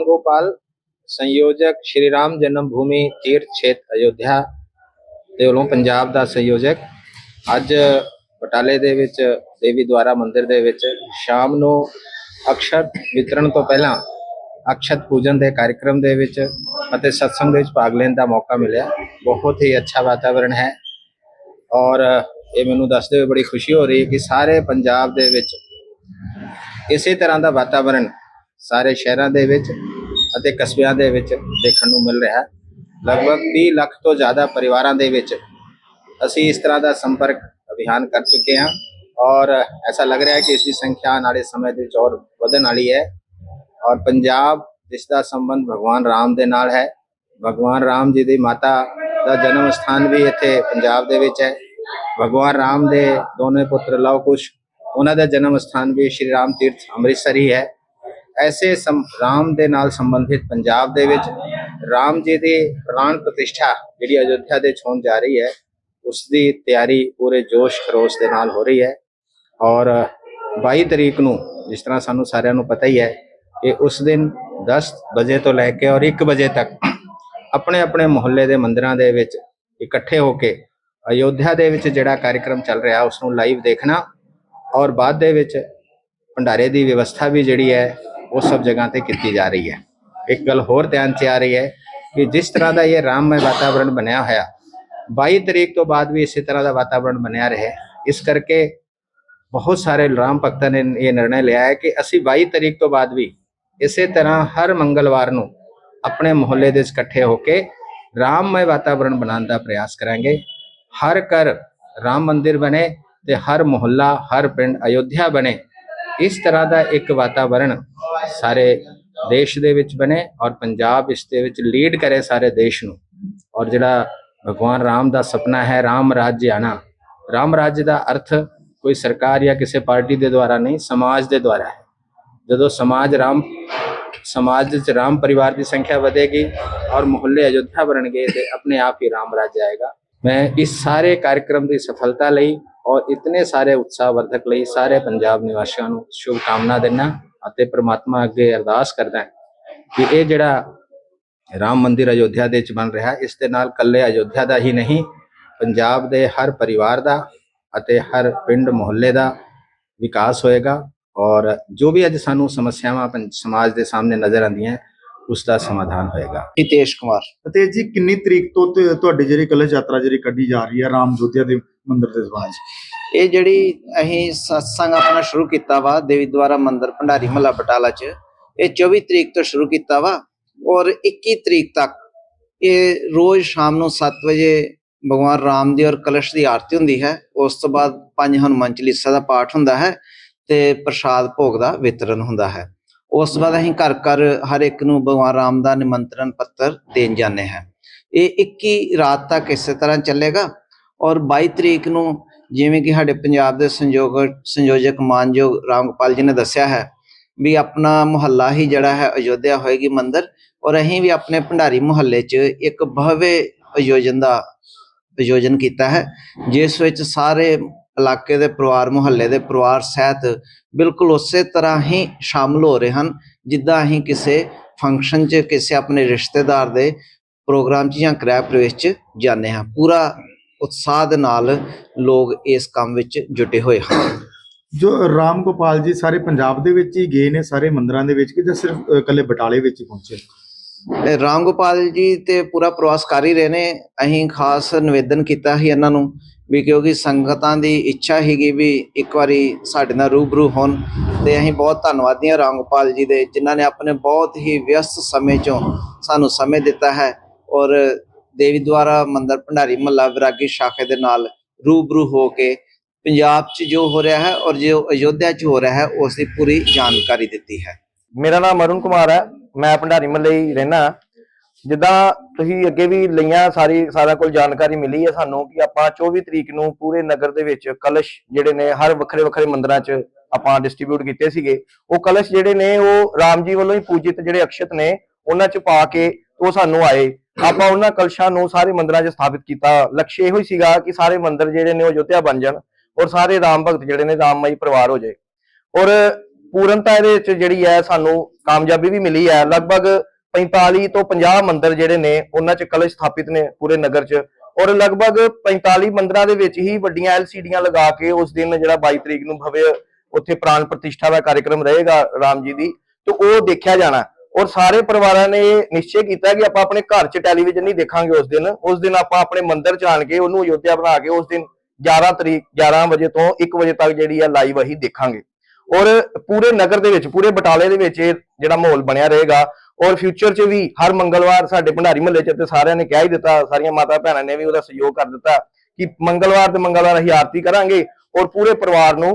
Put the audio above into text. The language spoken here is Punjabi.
ਗੋਪਾਲ ਸੰਯੋਜਕ ਸ਼੍ਰੀ ਰਾਮ ਜਨਮ ਭੂਮੀ ਤੀਰਥ ਖੇਤਰ ਅਯੋਧਿਆ ਦੇ ਵੱਲੋਂ ਪੰਜਾਬ ਦਾ ਸੰਯੋਜਕ ਅੱਜ ਬਟਾਲੇ ਦੇ ਵਿੱਚ ਦੇਵੀ ਦੁਆਰਾ ਮੰਦਿਰ ਦੇ ਵਿੱਚ ਸ਼ਾਮ ਨੂੰ ਅਕਸ਼ਤ ਵਿਤਰਨ ਤੋਂ ਪਹਿਲਾਂ ਅਕਸ਼ਤ ਪੂਜਨ ਦੇ ਕਾਰਜਕ੍ਰਮ ਦੇ ਵਿੱਚ ਅਤੇ ਸਤਸੰਗ ਦੇ ਵਿੱਚ ਭਾਗ ਲੈਣ ਦਾ ਮੌਕਾ ਮਿਲਿਆ ਬਹੁਤ ਹੀ ਅੱਛਾ ਵਾਤਾਵਰਣ ਹੈ ਔਰ ਇਹ ਮੈਨੂੰ ਦੱਸਦੇ ਹੋਏ ਬੜੀ ਖੁਸ਼ੀ ਹੋ ਰਹੀ ਹੈ ਕਿ ਸਾਰੇ ਪੰਜਾਬ ਦੇ ਵਿੱਚ ਇਸੇ ਤਰ੍ਹਾਂ ਦਾ ਵਾਤਾਵਰਣ ਸਾਰੇ ਸ਼ਹਿਰਾਂ ਦੇ ਵਿੱਚ ਅਤੇ ਕਸਬਿਆਂ ਦੇ ਵਿੱਚ ਦੇਖਣ ਨੂੰ ਮਿਲ ਰਿਹਾ ਲਗਭਗ 30 ਲੱਖ ਤੋਂ ਜ਼ਿਆਦਾ ਪਰਿਵਾਰਾਂ ਦੇ ਵਿੱਚ ਅਸੀਂ ਇਸ ਤਰ੍ਹਾਂ ਦਾ ਸੰਪਰਕ ਅਭਿਆਨ ਕਰ ਚੁੱਕੇ ਹਾਂ ਔਰ ਐਸਾ ਲੱਗ ਰਿਹਾ ਹੈ ਕਿ ਇਸ ਦੀ ਸੰਖਿਆ ਨਾਲੇ ਸਮੇਂ ਦੇ ਵਿੱਚ ਔਰ ਵਧਣ ਵਾਲੀ ਹੈ ਔਰ ਪੰਜਾਬ ਜਿਸ ਦਾ ਸੰਬੰਧ ਭਗਵਾਨ ਰਾਮ ਦੇ ਨਾਲ ਹੈ। ਭਗਵਾਨ ਰਾਮ ਜੀ ਦੀ ਮਾਤਾ ਦਾ ਜਨਮ ਸਥਾਨ ਵੀ ਇੱਥੇ ਪੰਜਾਬ ਦੇ ਵਿੱਚ ਹੈ। ਭਗਵਾਨ ਰਾਮ ਦੇ ਦੋਨੇ ਪੁੱਤਰ ਲਵ ਕੁਸ਼ ਉਹਨਾਂ ਦਾ ਜਨਮ ਸਥਾਨ ਵੀ ਸ਼੍ਰੀ ਰਾਮ ਤੀਰਥ ਅੰਮ੍ਰਿਤਸਰ ਹੀ ਹੈ। ਐਸੇ ਸੰ- ਰਾਮ ਦੇ ਨਾਲ ਸੰਬੰਧਿਤ ਪੰਜਾਬ ਦੇ ਵਿੱਚ ਰਾਮ ਜੀ ਦੀ ਪ੍ਰਾਣ ਪ੍ਰਤਿਸ਼ਠਾ ਜਿਹੜੀ ਅਯੋਧਿਆ ਦੇ 'ਚ ਹੋਣ ਜਾ ਰਹੀ ਹੈ ਉਸ ਦੀ ਤਿਆਰੀ ਪੂਰੇ ਜੋਸ਼ ਖਰੋਸ਼ ਦੇ ਨਾਲ ਹੋ ਰਹੀ ਹੈ ਔਰ 22 ਤਰੀਕ ਨੂੰ ਜਿਸ ਤਰ੍ਹਾਂ ਸਾਨੂੰ ਸਾਰਿਆਂ ਨੂੰ ਪਤਾ ਹੀ ਹੈ ਕਿ ਉਸ ਦਿਨ 10 ਵਜੇ ਤੋਂ ਲੈ ਕੇ ਔਰ 1 ਵਜੇ ਤੱਕ ਆਪਣੇ ਆਪਣੇ ਮੁਹੱਲੇ ਦੇ ਮੰਦਰਾਂ ਦੇ ਵਿੱਚ ਇਕੱਠੇ ਹੋ ਕੇ ਅਯੋਧਿਆ ਦੇ ਵਿੱਚ ਜਿਹੜਾ ਕਾਰਜਕ੍ਰਮ ਚੱਲ ਰਿਹਾ ਉਸ ਨੂੰ ਲਾਈਵ ਦੇਖਣਾ ਔਰ ਬਾਅਦ ਦੇ ਵਿੱਚ ਭੰਡਾਰੇ ਦੀ ਵਿਵਸਥਾ ਵੀ ਜਿਹੜੀ ਹੈ ਉਹ ਸਭ ਜਗ੍ਹਾ ਤੇ ਕੀਤੀ ਜਾ ਰਹੀ ਹੈ। ਇੱਕ ਗੱਲ ਹੋਰ ਧਿਆਨ 'ਚ ਆ ਰਹੀ ਹੈ ਕਿ ਜਿਸ ਤਰ੍ਹਾਂ ਦਾ ਇਹ ਰਾਮਮय ਵਾਤਾਵਰਣ ਬਣਿਆ ਹੋਇਆ 22 ਤਰੀਕ ਤੋਂ ਬਾਅਦ ਵੀ ਇਸੇ ਤਰ੍ਹਾਂ ਦਾ ਵਾਤਾਵਰਣ ਬਣਿਆ ਰਹੇ ਇਸ ਕਰਕੇ ਬਹੁਤ ਸਾਰੇ ਰਾਮ ਭਗਤਾਂ ਨੇ ਇਹ ਨਿਰਣੈ ਲਿਆ ਹੈ ਕਿ ਅਸੀਂ 22 ਤਰੀਕ ਤੋਂ ਬਾਅਦ ਵੀ ਇਸੇ ਤਰ੍ਹਾਂ ਹਰ ਮੰਗਲਵਾਰ ਨੂੰ ਆਪਣੇ ਮੁਹੱਲੇ ਦੇ ਇਕੱਠੇ ਹੋ ਕੇ ਰਾਮਮय ਵਾਤਾਵਰਣ ਬਣਾਉਣ ਦਾ ਪ੍ਰਯਾਸ ਕਰਾਂਗੇ। ਹਰ ਘਰ ਰਾਮ ਮੰਦਿਰ ਬਣੇ ਤੇ ਹਰ ਮੁਹੱਲਾ, ਹਰ ਪਿੰਡ ਅਯੋਧਿਆ ਬਣੇ। ਇਸ ਤਰ੍ਹਾਂ ਦਾ ਇੱਕ ਵਾਤਾਵਰਣ ਸਾਰੇ ਦੇਸ਼ ਦੇ ਵਿੱਚ ਬਣੇ ਔਰ ਪੰਜਾਬ ਇਸ ਦੇ ਵਿੱਚ ਲੀਡ ਕਰੇ ਸਾਰੇ ਦੇਸ਼ ਨੂੰ। ਔਰ ਜਿਹੜਾ ਭਗਵਾਨ ਰਾਮ ਦਾ ਸੁਪਨਾ ਹੈ, ਰਾਮ ਰਾਜ ਆਣਾ ਰਾਮ ਰਾਜ ਦਾ ਅਰਥ ਕੋਈ ਸਰਕਾਰ ਜਾਂ ਕਿਸੇ ਪਾਰਟੀ ਦੇ ਦੁਆਰਾ ਨਹੀਂ, ਸਮਾਜ ਦੇ ਦੁਆਰਾ ਹੈ। ਜਦੋਂ ਸਮਾਜ ਰਾਮ, ਸਮਾਜ ਵਿੱਚ ਰਾਮ ਪਰਿਵਾਰ ਦੀ ਸੰਖਿਆ ਵਧੇਗੀ ਔਰ ਮੁਹੱਲੇ ਅਯੋਧਿਆ ਬਣਨਗੇ ਤੇ ਆਪਣੇ ਆਪ ਹੀ ਰਾਮ ਰਾਜ ਆਏਗਾ ਮੈਂ ਇਸ ਸਾਰੇ ਕਾਰਜਕ੍ਰਮ ਦੀ ਸਫਲਤਾ ਲਈ ਔਰ ਇਤਨੇ ਸਾਰੇ ਉਤਸ਼ਾਹ ਵਰਧਕ ਲਈ ਸਾਰੇ ਪੰਜਾਬ ਨਿਵਾਸੀਆਂ ਨੂੰ ਸ਼ੁਭ ਕਾਮਨਾ ਦਿੰਦਾ ਅਤੇ ਪ੍ਰਮਾਤਮਾ ਅੱਗੇ ਅਰਦਾਸ ਕਰਦਾ ਕਿ ਇਹ ਜਿਹੜਾ ਰਾਮ ਮੰਦਿਰ ਅਯੋਧਿਆ ਦੇ ਵਿੱਚ ਬਣ ਰਿਹਾ, ਇਸ ਦੇ ਨਾਲ ਕੱਲੇ ਅਯੋਧਿਆ ਦਾ ਹੀ ਨਹੀਂ, ਪੰਜਾਬ ਦੇ ਹਰ ਪਰਿਵਾਰ ਦਾ ਅਤੇ ਹਰ ਪਿੰਡ ਮੁਹੱਲੇ ਦਾ ਵਿਕਾਸ ਹੋਏਗਾ ਔਰ ਜੋ ਵੀ ਅੱਜ ਸਾਨੂੰ ਸਮੱਸਿਆਵਾਂ ਪੰ- ਸਮਾਜ ਦੇ ਸਾਹਮਣੇ ਨਜ਼ਰ ਆਉਂਦੀਆਂ ਉਸ ਦਾ ਸਮਾਧਾਨ ਹੋਏਗਾ। ਹਿਤੇਸ਼ ਕੁਮਾਰ। ਅਤੇ ਜੀ ਕਿੰਨੀ ਤਰੀਕ ਤੋਂ ਤੇ ਤੁਹਾਡੀ ਜਿਹੜੀ ਕਲਸ਼ ਯਾਤਰਾ ਜਿਹੜੀ ਕੱਢੀ ਜਾ ਰਹੀ ਹੈ ਰਾਮ ਜੋਧਿਆ ਦੇ ਮੰਦਿਰ ਦੇ 'ਚ? ਇਹ ਜਿਹੜੀ ਅਸੀਂ ਸਤਸੰਗ ਆਪਣਾ ਸ਼ੁਰੂ ਕੀਤਾ ਵਾ ਦੇਵੀ ਦੁਆਰਾ ਮੰਦਿਰ ਭੰਡਾਰੀ ਮਹੱਲਾ ਬਟਾਲਾ ਚ ਇਹ 24 ਤਰੀਕ ਤੋਂ ਸ਼ੁਰੂ ਕੀਤਾ ਵਾ ਔਰ 21 ਤਰੀਕ ਤੱਕ ਇਹ ਰੋਜ਼ ਸ਼ਾਮ ਨੂੰ 7 ਵਜੇ ਭਗਵਾਨ ਰਾਮ ਦੀ ਔਰ ਕਲਸ਼ ਦੀ ਆਰਤੀ ਹੁੰਦੀ ਹੈ। ਉਸ ਤੋਂ ਬਾਅਦ ਪੰਜ ਹਨੂੰਮਾਨ ਚਾਲੀਸਾ ਦਾ ਪਾਠ ਹੁੰਦਾ ਹੈ ਤੇ ਪ੍ਰਸ਼ਾਦ ਭੋਗ ਦਾ ਵਿਤਰਨ ਹੁੰਦਾ ਹੈ। ਉਸ ਤੋਂ ਬਾਅਦ ਅਸੀਂ ਘਰ ਘਰ ਹਰ ਇੱਕ ਨੂੰ ਭਗਵਾਨ ਰਾਮ ਦਾ ਨਿਮੰਤਰਣ ਪੱਤਰ ਦੇਣ ਜਾਂਦੇ ਹਾਂ। ਇਹ 21 ਰਾਤ ਤੱਕ ਇਸੇ ਤਰ੍ਹਾਂ ਚੱਲੇਗਾ ਔਰ 22 ਤਰੀਕ ਨੂੰ ਜਿਵੇਂ ਕਿ ਸਾਡੇ ਪੰਜਾਬ ਦੇ ਸੰਯੋਗ ਸੰਯੋਜਕ ਮਾਨਯੋਗ ਰਾਮਗੋਪਾਲ ਜੀ ਨੇ ਦੱਸਿਆ ਹੈ ਵੀ ਆਪਣਾ ਮੁਹੱਲਾ ਹੀ ਜਿਹੜਾ ਹੈ ਅਯੋਧਿਆ ਹੋਏਗੀ ਮੰਦਰ ਔਰ ਅਸੀਂ ਵੀ ਆਪਣੇ ਭੰਡਾਰੀ ਮੁਹੱਲੇ 'ਚ ਇੱਕ ਭਵਯ ਆਯੋਜਨ ਦਾ ਆਯੋਜਨ ਕੀਤਾ ਹੈ, ਜਿਸ ਵਿੱਚ ਸਾਰੇ ਇਲਾਕੇ ਦੇ ਪਰਿਵਾਰ ਮੁਹੱਲੇ ਦੇ ਪਰਿਵਾਰ ਸਹਿਤ ਬਿਲਕੁਲ ਉਸੇ ਤਰ੍ਹਾਂ ਹੀ ਸ਼ਾਮਲ ਹੋ ਰਹੇ ਹਨ ਜਿੱਦਾਂ ਅਸੀਂ ਕਿਸੇ ਫੰਕਸ਼ਨ 'ਚ ਕਿਸੇ ਆਪਣੇ ਰਿਸ਼ਤੇਦਾਰ ਦੇ ਪ੍ਰੋਗਰਾਮ 'ਚ ਜਾਂ ਗ੍ਰਹਿ ਪ੍ਰਵੇਸ਼ 'ਚ ਜਾਂਦੇ ਹਾਂ। ਪੂਰਾ ਉਤਸ਼ਾਹ ਦੇ ਨਾਲ ਲੋਕ ਇਸ ਕੰਮ ਵਿੱਚ ਜੁਟੇ ਹੋਏ ਹਨ। ਜੋ ਰਾਮ ਗੋਪਾਲ ਜੀ ਸਾਰੇ ਪੰਜਾਬ ਦੇ ਵਿੱਚ ਹੀ ਗਏ ਨੇ ਸਾਰੇ ਮੰਦਿਰਾਂ ਦੇ ਵਿੱਚ ਕਿ ਜਾਂ ਸਿਰਫ ਇਕੱਲੇ ਬਟਾਲੇ ਵਿੱਚ ਹੀ ਪਹੁੰਚੇ? ਰਾਮ ਗੋਪਾਲ ਜੀ ਤੇ ਪੂਰਾ ਪ੍ਰਵਾਸ ਕਰ ਹੀ ਰਹੇ ਨੇ। ਅਸੀਂ ਖਾਸ ਨਿਵੇਦਨ ਕੀਤਾ ਸੀ ਇਹਨਾਂ ਨੂੰ ਵੀ ਕਿਉਂਕਿ ਸੰਗਤਾਂ ਦੀ ਇੱਛਾ ਸੀਗੀ ਵੀ ਇੱਕ ਵਾਰੀ ਸਾਡੇ ਨਾਲ ਰੂਬਰੂ ਹੋਣ। ਤੇ ਅਸੀਂ ਬਹੁਤ ਧੰਨਵਾਦੀ ਹਾਂ ਰਾਮ ਜੀ ਦੇ, ਜਿਨ੍ਹਾਂ ਨੇ ਆਪਣੇ ਬਹੁਤ ਹੀ ਵਿਅਸਤ ਸਮੇਂ ਚੋਂ ਸਾਨੂੰ ਸਮੇਂ ਦਿੱਤਾ ਹੈ ਔਰ ਦੇਵੀ ਦੁਆਰਾ ਮੰਦਰ ਭੰਡਾਰੀ ਮਹੱਲਾ ਵਿਰਾਗੀ ਸ਼ਾਖੇ ਦੇ ਨਾਲ ਰੂਬਰੂ ਹੋ ਕੇ ਪੰਜਾਬ 'ਚ ਜੋ ਹੋ ਰਿਹਾ ਹੈ ਔਰ ਜੋ ਅਯੋਧਿਆ 'ਚ ਹੋ ਰਿਹਾ ਹੈ, ਉਸ ਦੀ ਪੂਰੀ ਜਾਣਕਾਰੀ ਦਿੱਤੀ ਹੈ। ਮੇਰਾ ਨਾਮ ਅਰੁਣ ਕੁਮਾਰ ਹੈ। ਮੈਂ ਭੰਡਾਰੀ ਮੱਲੇ ਹੀ ਰਹਿਣਾ ਜਿੱਦਾਂ ਤੁਸੀਂ ਅੱਗੇ ਵੀ ਲਈਆਂ, ਸਾਰੀ, ਸਾਰਾ ਕੋਲ ਜਾਣਕਾਰੀ ਮਿਲੀ ਹੈ ਸਾਨੂੰ ਕਿ ਆਪਾਂ 24 ਤਰੀਕ ਨੂੰ ਪੂਰੇ ਨਗਰ ਦੇ ਵਿੱਚ ਕਲਸ਼ ਜਿਹੜੇ ਨੇ, ਹਰ ਵੱਖਰੇ ਵੱਖਰੇ ਮੰਦਿਰਾਂ 'ਚ ਆਪਾਂ ਡਿਸਟ੍ਰੀਬਿਊਟ ਕੀਤੇ ਸੀਗੇ। ਉਹ ਕਲਸ਼ ਜਿਹੜੇ ਨੇ, ਉਹ ਰਾਮ ਜੀ ਵੱਲੋਂ ਹੀ ਪੂਜਿਤ ਜਿਹੜੇ ਅਕਸ਼ਤ ਨੇ, ਉਹਨਾਂ 'ਚ ਪਾ ਕੇ ਉਹ ਸਾਨੂੰ ਆਏ। ਆਪਾਂ ਉਹਨਾਂ ਕਲਸ਼ਾਂ ਨੂੰ ਸਾਰੇ ਮੰਦਿਰਾਂ 'ਚ ਸਥਾਪਿਤ ਕੀਤਾ। ਲਕਸ਼ ਇਹੋ ਹੀ ਸੀਗਾ ਕਿ ਸਾਰੇ ਮੰਦਿਰ ਜਿਹੜੇ ਨੇ, ਉਹ ਅਯੋਧਿਆ ਬਣ ਜਾਣ ਔਰ ਸਾਰੇ ਰਾਮ ਭਗਤ ਜਿਹੜੇ ਨੇ, ਰਾਮਮਈ ਪਰਿਵਾਰ ਹੋ ਜਾਏ। ਔਰ ਪੂਰਨਤਾ ਇਹਦੇ ਵਿੱਚ ਜਿਹੜੀ ਹੈ, ਸਾਨੂੰ ਕਾਮਯਾਬੀ ਵੀ ਮਿਲੀ ਹੈ। ਲਗਭਗ 45 ਤੋਂ 50 ਮੰਦਿਰ ਜਿਹੜੇ ਨੇ, ਉਹਨਾਂ 'ਚ ਕਲਸ਼ ਸਥਾਪਿਤ ਨੇ ਪੂਰੇ ਨਗਰ 'ਚ। ਔਰ ਲਗਭਗ 45 ਮੰਦਿਰਾਂ ਦੇ ਵਿੱਚ ਹੀ ਵੱਡੀਆਂ ਐਲਸੀਡੀਆਂ ਲਗਾ ਕੇ ਉਸ ਦਿਨ ਜਿਹੜਾ 22 ਤਰੀਕ ਨੂੰ ਭਵਯ ਉੱਥੇ ਪ੍ਰਾਣ ਪ੍ਰਤਿਸ਼ਠਾ ਦਾ ਕਾਰਜਕ੍ਰਮ ਰਹੇਗਾ ਰਾਮ ਜੀ ਦੀ, ਤੇ ਉਹ ਦੇਖਿਆ ਜਾਣਾ। ਔਰ ਸਾਰੇ ਪਰਿਵਾਰਾਂ ਨੇ ਇਹ ਨਿਸ਼ਚੈ ਕੀਤਾ ਕਿ ਆਪਾਂ ਆਪਣੇ ਘਰ 'ਚ ਟੈਲੀਵਿਜ਼ਨ ਨਹੀਂ ਦੇਖਾਂਗੇ ਉਸ ਦਿਨ। ਉਸ ਦਿਨ ਆਪਾਂ ਆਪਣੇ ਮੰਦਿਰ 'ਚ ਆਣ ਕੇ ਉਹਨੂੰ ਅਯੋਧਿਆ ਬਣਾ ਕੇ ਉਸ ਦਿਨ 11 ਤਰੀਕ 11 ਵਜੇ ਤੋਂ 1 ਵਜੇ ਤੱਕ ਜਿਹੜੀ ਆ ਲਾਈਵ ਅਸੀਂ ਦੇਖਾਂਗੇ। ਔਰ ਪੂਰੇ ਨਗਰ ਦੇ ਵਿੱਚ, ਪੂਰੇ ਬਟਾਲੇ ਦੇ ਵਿੱਚ ਇਹ ਜਿਹੜਾ ਮਾਹੌਲ ਬਣਿਆ ਰਹੇਗਾ। ਔਰ ਫਿਊਚਰ 'ਚ ਵੀ ਹਰ ਮੰਗਲਵਾਰ ਸਾਡੇ ਭੰਡਾਰੀ ਮਹੱਲੇ 'ਚ ਤੇ ਸਾਰਿਆਂ ਨੇ ਕਹਿ ਹੀ ਦਿੱਤਾ, ਸਾਰੀਆਂ ਮਾਤਾ ਭੈਣਾਂ ਨੇ ਵੀ ਉਹਦਾ ਸਹਿਯੋਗ ਕਰ ਦਿੱਤਾ ਕਿ ਮੰਗਲਵਾਰ ਤੇ ਮੰਗਲਵਾਰ ਅਸੀਂ ਆਰਤੀ ਕਰਾਂਗੇ ਔਰ ਪੂਰੇ ਪਰਿਵਾਰ ਨੂੰ